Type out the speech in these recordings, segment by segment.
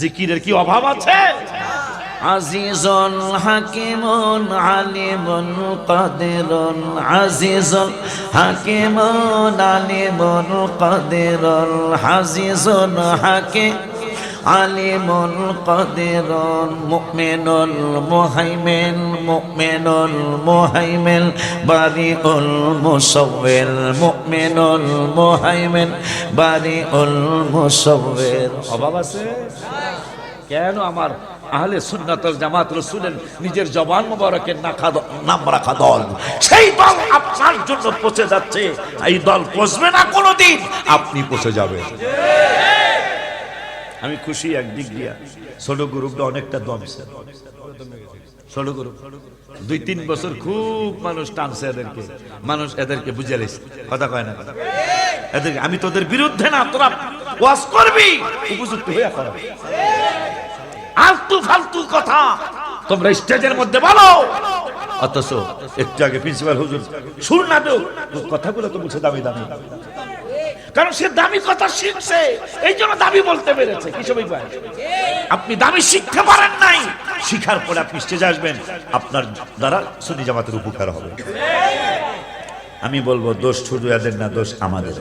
জিকিরের কি অভাব আছে? আজিজুল হাকিমুন আলিমুন কাদিরুন। আজিজুল হাকিমুন আলিমুন কাদিরুন। হাজিজুল হাকিম আলিমুল কাদিরুন, মুমিনুল মুহাইমিন মুমিনুল মুহাইমিন, বারিউল মুসাওবির মুমিনুল মুহাইমিন, বারিউল মুসাওবির অভাব আছে? কেন আমার আহলে সুন্নাতল জামাত রসুলের নিজের জবান মোবারকের নাখা নাম রাখা দল? সেই দল আপনার জন্য পচে যাচ্ছে। এই দল পচবে না কোনোদিন, আপনি পচে যাবেন। আমি খুশি একদিক দিয়া। ছোট গ্রুপটা অনেকটা দমছে ছোট গ্রুপ। দুই, তিন বছর খুব মানুষ টানছে এদেরকে। মানুষ এদেরকে বুঝে লেছে। কথা কয় না? কথা এদেরকে, আমি তোদের বিরুদ্ধে না, তোরা ওয়াজ করবি। উপযুক্ত হইয়া করা। আলতু ফালতু কথা তোমরা স্টেজের মধ্যে বলো। অথচ একটু আগে প্রিন্সিপাল হুজুর, শুন না তো কথাগুলো তো বুঝে দামি দামি কারণ সে দামি কথা শিখছে। এই জন্য দামি বলতে পেরেছে। কি সবাই পায়? আপনি দামি শিখতে পারেন নাই। শিখার পরে আপনি স্টেজে আসবেন। আপনার দ্বারা সুনি জামাতের উপকার হবে। আমি বলব দোষ শুধু এদের না দোষ আমাদের।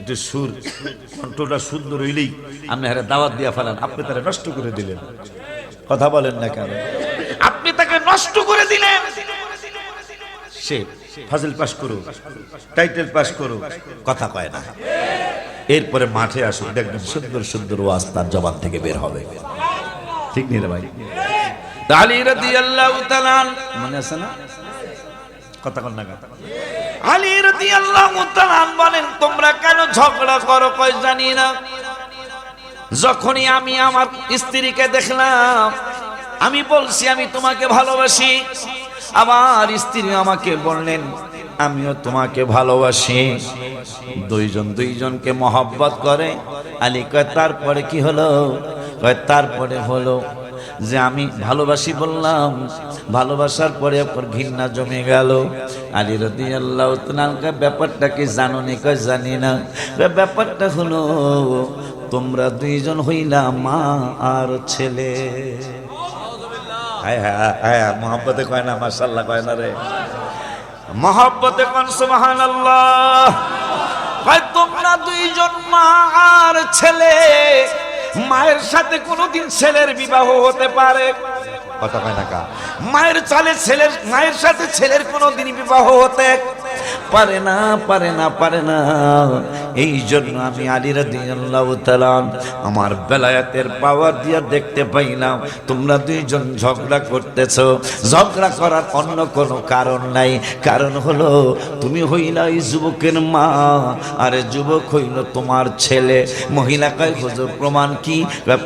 একটু সুর কণ্ঠটা সুন্দর হইলেই আপনি হারে দাওয়াত দিয়া ফেলান। আপনি তারা নষ্ট করে দিলেন। কথা বলেন না কেন? আপনি তাকে নষ্ট করে দিলেন। সে ফাজিল পাস করো, টাইটেল পাস করো, কথা কয় না। এরপরে মাঠে আসুক দেখবেন সুন্দর সুন্দর ওয়াজ তার জবান থেকে বের হবে। ঠিক নেই ভাই? আলী রাদিয়াল্লাহু তাআলা মনে আছে না? কথা কন না কথা আলী রাদিয়াল্লাহু তাআলা বলেন, তোমরা কেন ঝগড়া করো? কই জানি না। যখনই আমি আমার স্ত্রীকে দেখলাম, আমি বলছি, আমি তোমাকে ভালোবাসি। আমার স্ত্রী আমাকে বললেন, আমিও তোমাকে ভালোবাসি। দুইজন দুইজনকে মহব্বত করে। আলী কয়, তারপরে কি হলো? কয়, তারপরে হলো যে আমি ভালোবাসি বললাম, ভালোবাসার পরে ওপর ঘৃণা জমে গেল। আলী রদি আল্লাহ ব্যাপারটা কি জানো নি? কয়, জানি না। ব্যাপারটা হলো তোমরা দুইজন হইলা মা আর ছেলে। হ্যাঁ হ্যাঁ হ্যাঁ মোহাম্মতে কয় না মার্শাল্লাহ কয় না রে। মহব্বতে কন সুমাহান আল্লাহ তোমরা দুইজন মা আর ছেলে। মায়ের সাথে কোনোদিন ছেলের বিবাহ হতে পারে। কথা কয় না মায়ের চালে ছেলের, মায়ের সাথে ছেলের কোনোদিন বিবাহ হতে পারে না পারে না পারে না। এই জন্য আমি আলী রাদিয়াল্লাহু তাআলা আমার বেলায়াতের পাওয়ার দিয়া দেখতে পাইলাম, তোমরা দুইজন ঝগড়া করতেছো। ঝগড়া করার অন্য কোনো কারণ নাই। কারণ হলো, তুমি হইলা এই যুবকের মা, আরে যুবক হইল তোমার ছেলে। মহিলা কয়, হুজুর, প্রমাণ কি?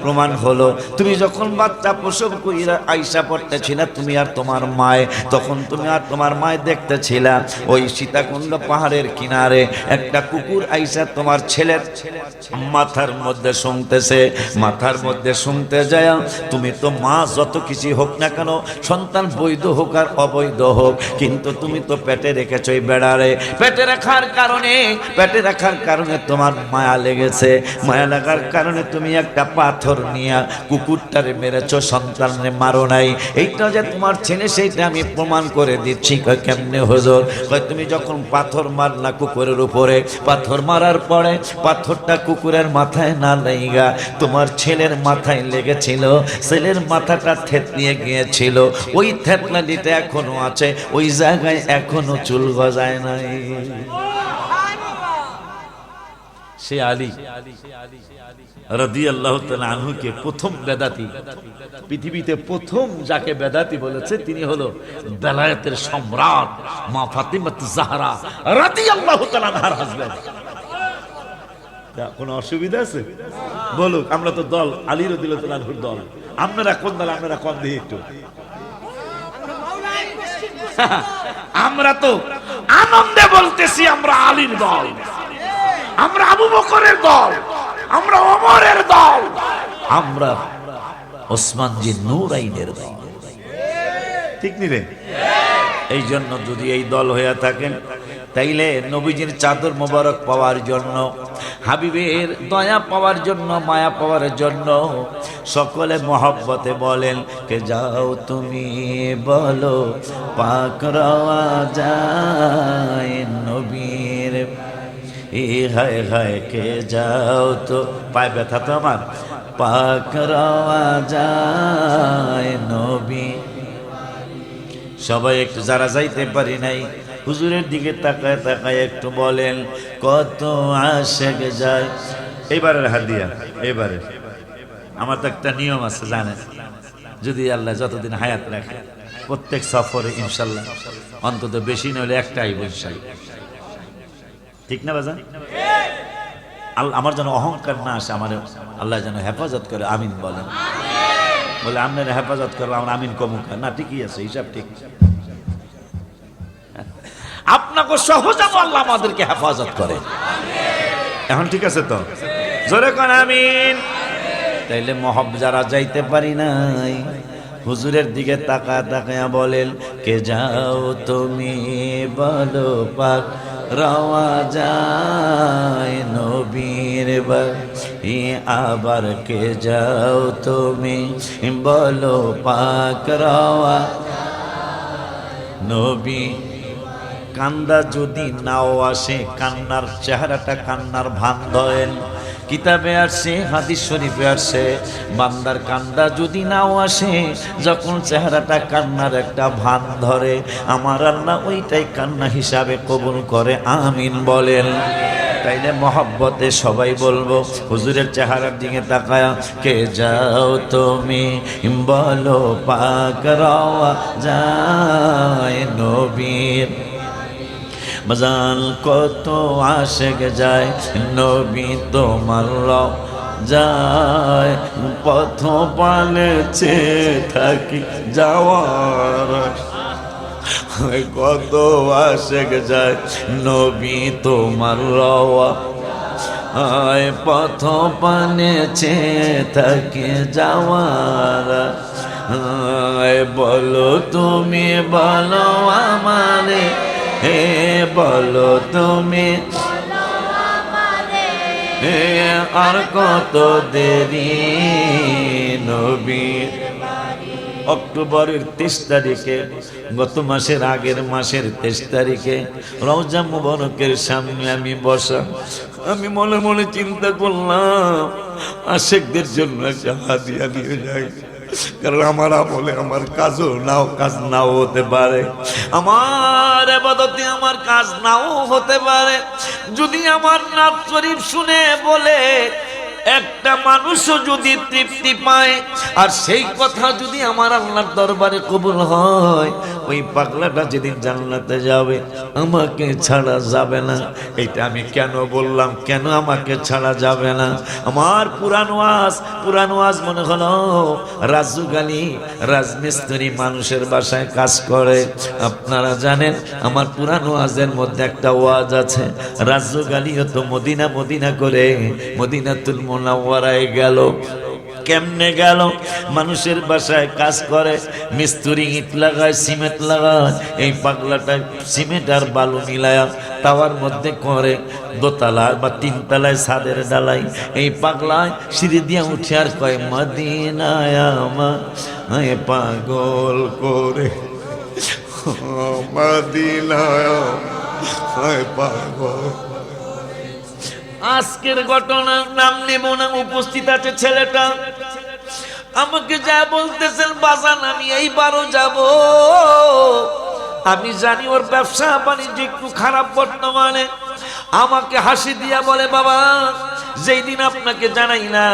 প্রমাণ হলো, তুমি যখন বাচ্চা প্রসব কইরা আইসা পড়তেছিলা, তুমি আর তোমার মায়, তখন তুমি আর তোমার মায় দেখতেছিলা। ওই সীতাকুণ্ড পাহাড়ের কিনারে একটা কুকুর আইসা তোমার ছেলের মাথার মধ্যে শুনতেছে। মাথার মধ্যে শুনতে যায় তুমি তো মা, যত কিছু হোক না কেন, সন্তান বৈধ হোক আর অবৈধ হোক, কিন্তু তুমি তো পেটে রেখেছ এই বেড়ারে। পেটে রাখার কারণে, পেটে রাখার কারণে তোমার মায়া লেগেছে। মায়া লাগার কারণে তুমি একটা পাথর নিয়ে কুকুরটারে মেরেছো, সন্তানরে মারো নাই। এইটা যে তোমার ছেলে, সেইটা আমি প্রমাণ করে দিচ্ছি। কেমনে হজর? তুমি যখন পাথর মারলা কুকুরের উপরে। পাথর মারার পরে পাথরটা কুকুরের মাথায় না লেগা তোমার ছেলের মাথায় লেগেছিল, ছেলের মাথাটা থেত নিয়ে গিয়েছিল। ওই থেতলানিটা এখনও আছে, ওই জায়গায় এখনও চুল গজায় নাই। সে আলী রদি আল্লাহ আনহুকে প্রথম বেদাতি, পৃথিবীতে প্রথম যাকে বেদাতি বলেছে তিনি হলো বেলায়েতের সম্রাট মা ফাতিমাত জাহরা রাদি আল্লাহ তালানহার হাজবেন্ড কোনো অসুবিধা আছে? বলুক, আমরা তো দল, আলী রদিল দল। আপনারা কোন দল, আপনারা কম দিয়ে একটু। আমরা তো আনন্দে বলতেছি আমরা আলীর দল। আমরা আবু বকরের দল আমরা ওমরের দল আমরা ওসমানজি নুরাইনের দল। ঠিক নিবে এই জন্য যদি এই দল হয়ে থাকেন তাইলে নবীজির চাদর মোবারক পাওয়ার জন্য হাবিবের দয়া পাওয়ার জন্য মায়া পাওয়ার জন্য সকলে মহব্বতে বলেন কে যাও তুমি বলো পাক রওয়া যায় নবীর এ হায় হায়, কে যাও তো? পায়ে ব্যথা তো আমার। পাক রওয়া যায় নবী। সবাই একটু যারা যাইতে পারি নাই, হুজুরের দিকে তাকায় তাকায় একটু বলেন, কত আশেক যায়। এবারের হাত দিয়া এবারে আমার তো একটা নিয়ম আছে, জানেন? যদি আল্লাহ যতদিন হায়াত রাখে, প্রত্যেক সফরে ইনশাল্লাহ, অন্তত বেশি নইলে একটাই ইনশাল্লাহ ঠিক না বাজান? আমার যেন অহংকার না আসে, আমার আল্লাহ যেন হেফাজত করে, আমিন বলেন। বলে আপনার হেফাজত করব আমার আমিন কমুকা না। ঠিকই আছে, হিসাব ঠিক। আপনাকে সহজ আল্লাহ আমাদেরকে হেফাজত করে। এখন ঠিক আছে তো? জোরে কোন, আমিন। তাইলে মহব যারা যাইতে পারি নাই হুজুরের দিকে তাকা তাকায়া বলেন, কে যাও তুমি বলো পাক, রওয়া যায় নবীর বাড়ি আবার কে যাও তুমি বলো পাক, রওয়া নবী। কান্দা যদি নাও আসে, কান্নার চেহারাটা কান্নার ভান ধরেন। কিতাবে আসছে হাদিস শরীফে আসছে বান্দার কান্দা যদি নাও আসে, যখন চেহারাটা কান্নার একটা ভান ধরে, আমার আল্লাহ ওইটাই কান্না হিসাবে কবুল করে, আমিন বলেন। তাইলে মহব্বতে সবাই বলব, হুজুরের চেহারার দিকে তাকায়, কে যাও তুমি? বলো, পাক রওয়া যায় নবীর মজান কত আশেক যায়, নবী তোমার যায় পথ পালেছে থাকি যাওয়ার। কত আশেক যায়, নবী তোমার আয় পথ পানেছে থাকে যাওয়ার। আয় বলো তুমি বলো আমারে হে বলো তুমি। হে আর কত দেরি নবী। অক্টোবরের তেইশ তারিখে, গত মাসের আগের মাসের তেইশ তারিখে রওজা মুবারকের সামনে আমি বসা। আমি মনে মনে চিন্তা করলাম, আশেকদের জন্য একটা হাদিয়া নিয়ে যাই। কারণ আমার আমলে আমার কাজও নাও, কাজ নাও হতে পারে। আমার আবাদতে আমার কাজ নাও হতে পারে। যদি আমার নাচ শরীফ শুনে বলে, একটা মানুষও যদি তৃপ্তি পায়, আর সেই কথা যদি আমার আল্লাহর দরবারে কবুল হয় ওই পাগলাটা যেদিন জান্নাতে যাবে, আমাকে ছাড়া যাবে না। এটা আমি কেন বললাম? কেন আমাকে ছাড়া যাবে না? আমার পুরান ওয়াজ পুরান ওয়াজ মনে হলো রাজু গালি রাজমিস্ত্রি মানুষের বাসায় কাজ করে। আপনারা জানেন, আমার পুরান ওয়াজের মধ্যে একটা ওয়াজ আছে রাজু গালিও তো মদিনা মদিনা করে মদিনাতুল মোনাওয়ারায় গেল। কেমনে গেল? মানুষের বাসায় কাজ করে, মিস্ত্রি ইট লাগায়, সিমেন্ট লাগায়, এই পাগলাটা সিমেন্ট আর বালু মিলায়া তাওয়ার মধ্যে করে দোতলা বা তিনতলায় ছাদের ডালাই এই পাগলায় সিঁড়ি দিয়ে উঠে আর কয়, মদিনায় পাগল করে মদিনায় পাগল আজকের ঘটনার নাম নেব না, উপস্থিত আছে ছেলেটা। আমাকে যা বলতেছেন, বাজান, আমি এইবারও যাব। আমি জানি ওর ব্যবসা বাণিজ্য একটু খারাপ বর্তমানে। আমাকে হাসি দিয়া বলে, বাবা, যেই দিন আপনাকে জানাই না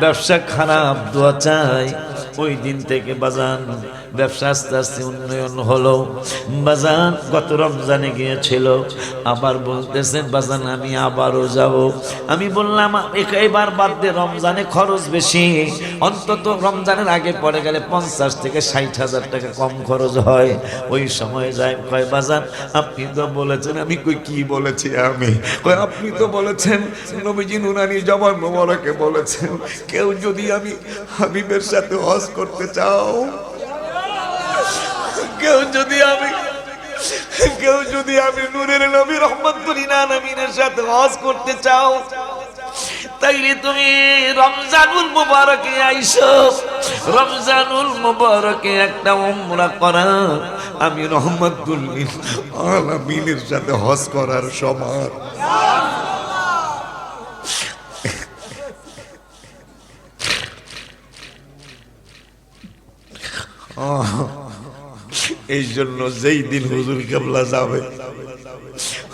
ব্যবসা খারাপ দোয়া চাই। ওই দিন থেকে বাজান, ব্যবসা আস্তে আস্তে উন্নয়ন হলো। বাজান গত রমজানে গিয়েছিল। আবার বলতেছেন বাজান, আমি আবারও যাব। আমি বললাম এবার বাদ দিয়ে রমজানে খরচ বেশি। অন্তত রমজানের আগে পড়ে গেলে পঞ্চাশ থেকে ষাট হাজার টাকা কম খরচ হয়। ওই সময় যায়, কয়, বাজান, আপনি তো বলেছেন। আমি কই, কি বলেছি আমি? কয়, আপনি তো বলেছেন, নবীজি নুনানি জবান মোবারকে বলেছেন। কেউ যদি আমি হাবিবের সাথে হজ করতে চাও, কেউ যদি আমি, কেউ যদি আমি নূরের নবী রহমতুল্লাহ নবীনের সাথে হজ করতে চাও, তাইলে তুমি রমজানুল মুবারকে আইসো। রমজানুল মুবারকে একটা উমরা করা। আমি রহমতুল্লিল আলামিনের সাথে হজ করার সমান। এই জন্য যেই দিন হুজুর কেবলা যাবে,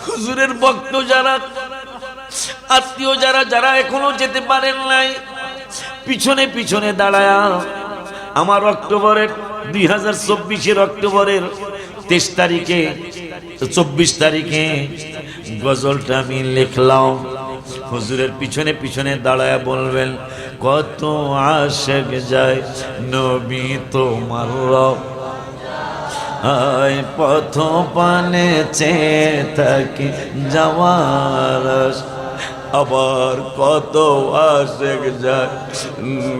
হুজুরের ভক্ত যারা, আত্মীয় যারা যারা এখনও যেতে পারেন নাই, পিছনে পিছনে দাঁড়ায়া, আমার অক্টোবরের, দুই হাজার চব্বিশের অক্টোবরের তেইশ তারিখে, চব্বিশ তারিখে গজলটা আমি লিখলাম। হুজুরের পিছনে পিছনে দাঁড়ায় বলবেন কত আশেক যায় নবী তোমার রব। আয় পথ পানে চেয়ে থাকি যাওয়ার আবার কত আশেক যায়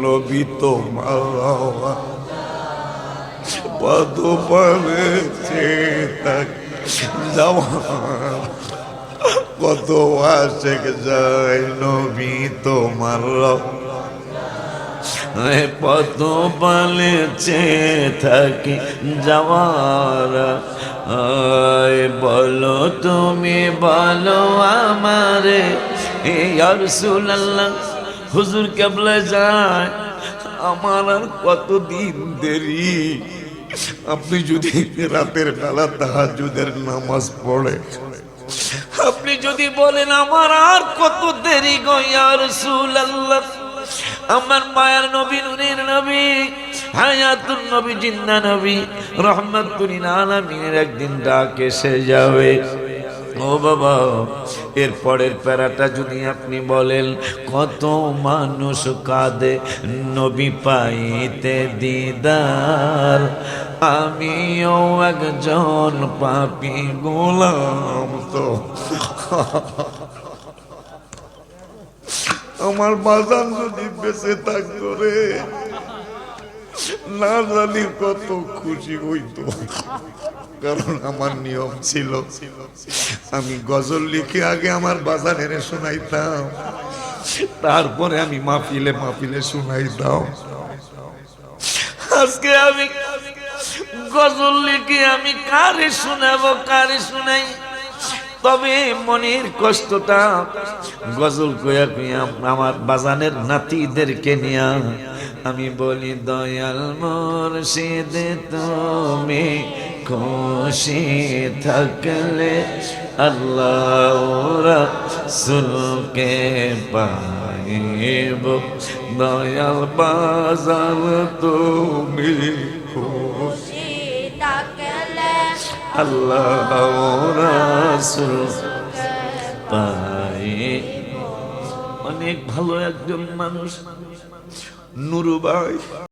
নবী তোমার পথ পানে চেয়ে থাকি যাওয়ার কত আশেক যায় নবী তোমার রব। এ পথ পালেছে থাকি যাওয়ার। আয় বলো তুমি বলো আমারে আল্লাহ হুজুর কেবলে যায়। আমার আর কতদিন দেরি? আপনি যদি রাতের বেলা তাহাজুদের নামাজ পড়ে, আপনি যদি বলেন আমার আর কত দেরি গো ইয়া রাসূলুল্লাহ আমার মায়ার নবী, নুরের নবী, হায়াতুন নবী জিন্দা নবী রহমাতুল আলামিনের একদিন ডাক এসে যাবে। ও বাবা, এর পরের প্যারাটা যদি আপনি বলেন, কত মানুষ কাঁদে নবী পাইতে দিদার। আমিও একজন পাপি গোলাম তো। আমার বাজান যদি বেঁচে থাকতো রে, না জানি কত খুশি হইতো। কারণ আমার নিয়ম ছিল, আমি গজল লিখে আগে আমার বাজানের শোনাইতাম, তারপরে আমি মাহফিলে মাহফিলে শোনাইতাম। আজকে আমি গজল লিখে আমি কারে শোনাবো, কারে শোনাই? তবে মনের কষ্টটা গজল কইয়া কইয়া আমার বাজানের নাতিদেরকে নিয়া আমি বলি, দয়াল মুর্শিদ, তুমি খুশি থাকলে আল্লাহ রাসূলকে পাইব। দয়াল বাজার তুমি খুশি আল্লাহ রাসুল। পাই অনেক ভালো একজন মানুষ। নুরু ভাই।